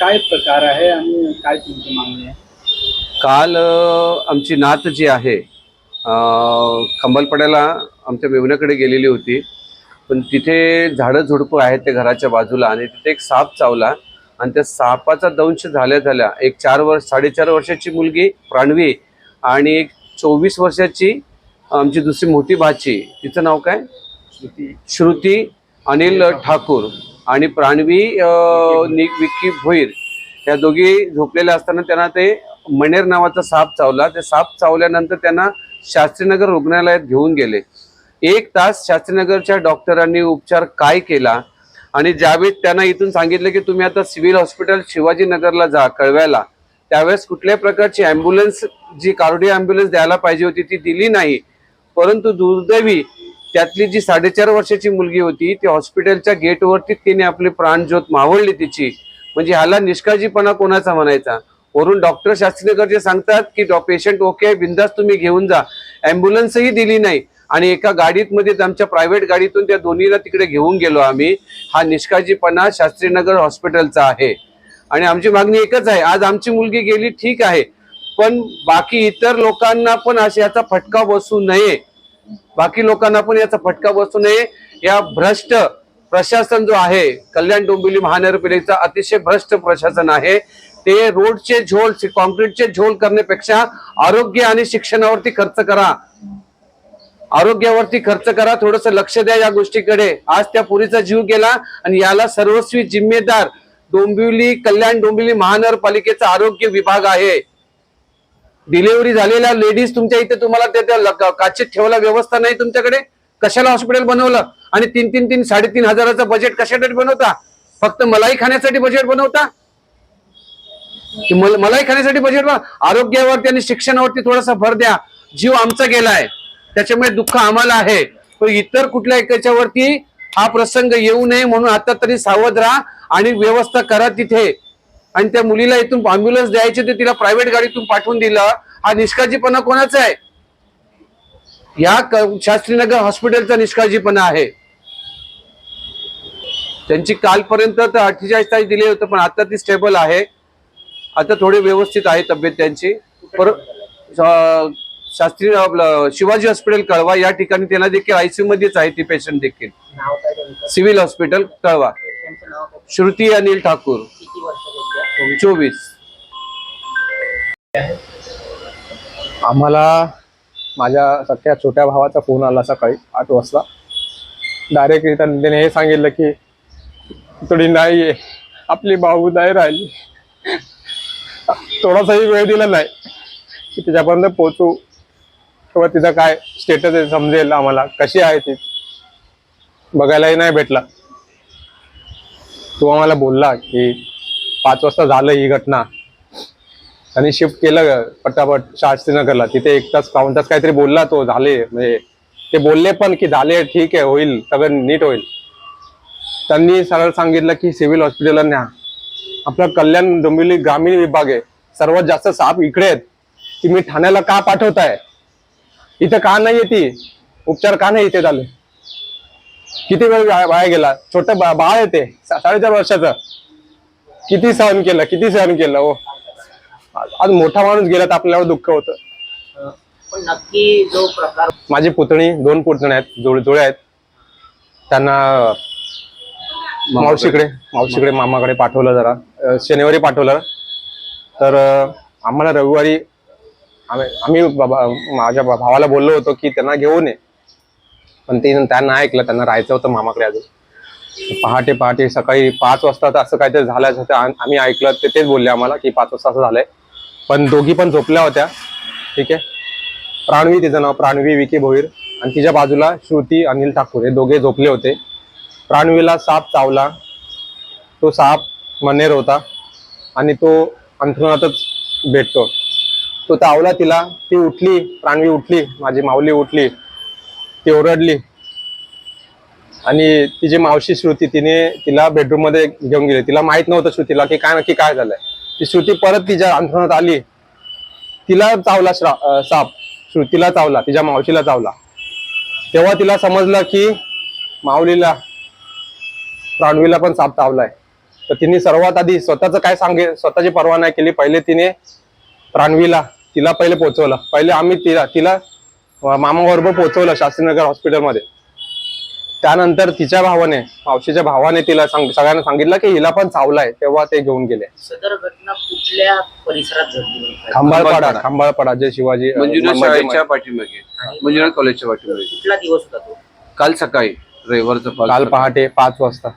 काय प्रकार आहे आणि काय तुमची मागणी आहे? काल आमची नात जी आहे खंबालपड्याला आमच्या मेवण्याकडे गेलेली होती. पण तिथे झाडं झुडपं आहेत ते घराच्या बाजूला आणि तिथे एक साप चावला आणि त्या सापाचा दंश झाल्या झाल्या एक चार वर्ष साडेचार वर्षाची मुलगी प्राणवी आणि एक चोवीस वर्षाची आमची दुसरी मोठी भाची तिचं नाव काय? श्रुती. श्रुती अनिल ठाकूर. आणि प्राणवी विक्की भोईर. या दोघी झोपलेल्या असताना त्यांना ते मणेर नावाचा साप चावला. ते साप चावल्यानंतर त्यांना शास्त्रीनगर रुग्णालयात घेऊन गेले. एक तास शास्त्रीनगरच्या डॉक्टरांनी उपचार काय केला? आणि ज्यावेळेस त्यांना इथून सांगितलं की तुम्ही आता सिव्हिल हॉस्पिटल शिवाजीनगरला जा कळव्याला त्यावेळेस कुठल्याही प्रकारची ॲम्ब्युलन्स जी कार्डिओ ॲम्ब्युलन्स द्यायला पाहिजे होती ती दिली नाही. परंतु दुर्दैवी त्यातली जी साडेचार वर्षाची मुलगी होती ती हॉस्पिटलच्या गेटवरती तिने आपली प्राणज्योत मावळली तिची. म्हणजे ह्याला निष्काळजीपणा कोणाचा म्हणायचा? वरून डॉक्टर शास्त्रीनगरचे सांगतात की पेशंट ओके आहे बिंदास तुम्ही घेऊन जा. ॲम्ब्युलन्सही दिली नाही. आणि एका गाडीत मध्ये आमच्या प्रायव्हेट गाडीतून त्या दोन्हीला तिकडे घेऊन गेलो आम्ही. हा निष्काळजीपणा शास्त्रीनगर हॉस्पिटलचा आहे. आणि आमची मागणी एकच आहे आज आमची मुलगी गेली ठीक आहे. पण बाकी इतर लोकांना पण अशा याचा फटका बसू नये. बाकी लोकांना पण याचा फटका बसू नये. या भ्रष्ट प्रशासन जो आहे कल्याण डोंबिवली महानगरपालिकेचा अतिशय भ्रष्ट प्रशासन आहे. ते रोडचे झोल कॉन्क्रीटचे झोल करण्यापेक्षा आरोग्य आणि शिक्षणावरती खर्च करा. आरोग्यावरती खर्च करा थोडस लक्ष द्या या गोष्टीकडे. आज त्या पुरीचा जीव गेला आणि याला सर्वस्वी जिम्मेदार डोंबिवली कल्याण डोंबिवली महानगरपालिकेचा आरोग्य विभाग आहे. डिलिव्हरी झालेल्या लेडीज तुमच्या इथे तुम्हाला त्या- त्या काचेत ठेवायला व्यवस्था नाही तुमच्याकडे? कशाला हॉस्पिटल बनवलं? आणि तीन तीन तीन साडेतीन हजाराचं बजेट कशासाठी बनवता? फक्त मलाई खाण्यासाठी बजेट बनवता? मल- मलाई खाण्यासाठी बजेट आरोग्यावरती आणि शिक्षणावरती थोडासा भर द्या. जीव आमचा गेलाय. त्याच्यामुळे दुःख आम्हाला आहे. पण इतर कुठल्या एकाच्यावरती हा प्रसंग येऊ नये म्हणून आता तरी सावध राहा आणि व्यवस्था करा तिथे. आणि त्या मुलीला इथून अँब्युलन्स द्यायची ते तिला प्रायव्हेट गाडीतून पाठवून दिलं. हा निष्काळजीपणा कोणाचा आहे? या शास्त्रीनगर हॉस्पिटलचा निष्काळजीपणा आहे. त्यांची कालपर्यंत तर अठ्ठेचाळीस तास दिले होते पण आता ती स्टेबल आहे. आता थोडी व्यवस्थित आहे तब्येत त्यांची. पर अं, शास्त्री शिवाजी हॉस्पिटल कळवा. या ठिकाणी त्यांना देखील आयसीयू मध्येच आहे ती पेशंट देखील. सिव्हिल हॉस्पिटल कळवा. श्रुती अनिल ठाकूर. चोवीस. आम्हाला माझ्या सख्या छोट्या भावाचा फोन आला सकाळी आठ वाजता. डायरेक्ट रिटर्न त्याने हे सांगितलं की थोडी नाही आहे. आपली भाऊ नाही राहिली. थोडासाही वेळ दिला नाही की तिच्यापर्यंत पोचू किंवा तिचा काय स्टेटस आहे समजेल आम्हाला कशी आहे ती? बघायलाही नाही भेटला. तो आम्हाला बोलला की पाच वाजता झालं ही घटना. त्यांनी शिफ्ट केलं ग पटापट शास्त्रीनगरला. तिथे एक तास पाऊन तास काहीतरी बोलला तो झाले. म्हणजे ते बोलले पण की झाले ठीक आहे होईल सगळं नीट होईल. त्यांनी सरळ सांगितलं की सिव्हिल हॉस्पिटलला न्या. आपला कल्याण डोंबिवली ग्रामीण विभाग आहे. सर्वात जास्त साप इकडे आहेत. तुम्ही ठाण्याला का पाठवताय? इथं का नाही येते उपचार का नाही इथे झाले? किती वेळ वाया गेला? छोटं बा- बाळ येते साडेचार वर्षाचं. किती सहन केलं किती सहन केलं हो? आज मोठा माणूस गेला तर आपल्याला दुःख होतं. पण नक्की जो प्रकार माझी पुतणी दोन पुतणे आहेत जोड जोडे आहेत. त्यांना मावशीकडे मावशीकडे मामाकडे पाठवलं जरा. शनिवारी पाठवलं. तर आम्हाला रविवारी आम्ही आम्ही बाबा माझ्या भावाला बोललो होतो की त्यांना घेऊन ये. पण ते त्यांना ऐकलं त्यांना राहायचं होतं मामाकडे अजून. पहाटे पहाटे सकाळी पाच वाजता तर असं काहीतरी झाल्याचं होतं. आम्ही ऐकलं ते तेच बोलले आम्हाला की पाच वाजता असं झालंय. पण दोघी पण झोपल्या होत्या. ठीक आहे? प्राणवी तिचं नाव प्राणवी विके भोईर. आणि तिच्या बाजूला श्रुती अनिल ठाकूर हे दोघे झोपले होते. प्राणवीला साप चावला. तो साप मनेर होता. आणि तो अंथरुणातच भेटतो. तो चावला तिला. ती उठली. प्राणवी उठली. माझी माऊली उठली. ती ओरडली. आणि तिची मावशी श्रुती तिने तिला बेडरूममध्ये घेऊन गेली. तिला माहीत नव्हतं श्रुतीला की काय नक्की काय झालंय. ती श्रुती परत तिच्या अंथरुणात आली. तिला चावला श्रा- साप. श्रुतीला चावला तिच्या मावशीला चावला. तेव्हा तिला समजलं की माऊलीला प्राणवीला पण साप चावलाय. तर तिने सर्वात आधी स्वतःच काय सांगे स्वतःची पर्वा नाही केली. पहिले तिने प्राणवीला तिला पहिले पोहोचवलं पहिले आम्ही तिला तिला मामाबरोबर पोचवलं पोहोचवलं शास्त्रीनगर हॉस्पिटलमध्ये त्यानंतर तिच्या भावाने मावशीच्या भावाने तिला सांग सगळ्यांना सांगितलं की हिला पण चावलाय तेव्हा ते घेऊन गेले. सदर घटना कुठल्या परिसरात घडली? खांबाळपाडा खांबाळपाडा. जे शिवाजी मंजुनाथ शाळेच्या पाठीमागे. मंजुनाथ कॉलेजच्या पाठीमागे. कुठला दिवस होता तो? काल सकाळी रविवारचा काल पहाटे पाच वाजता.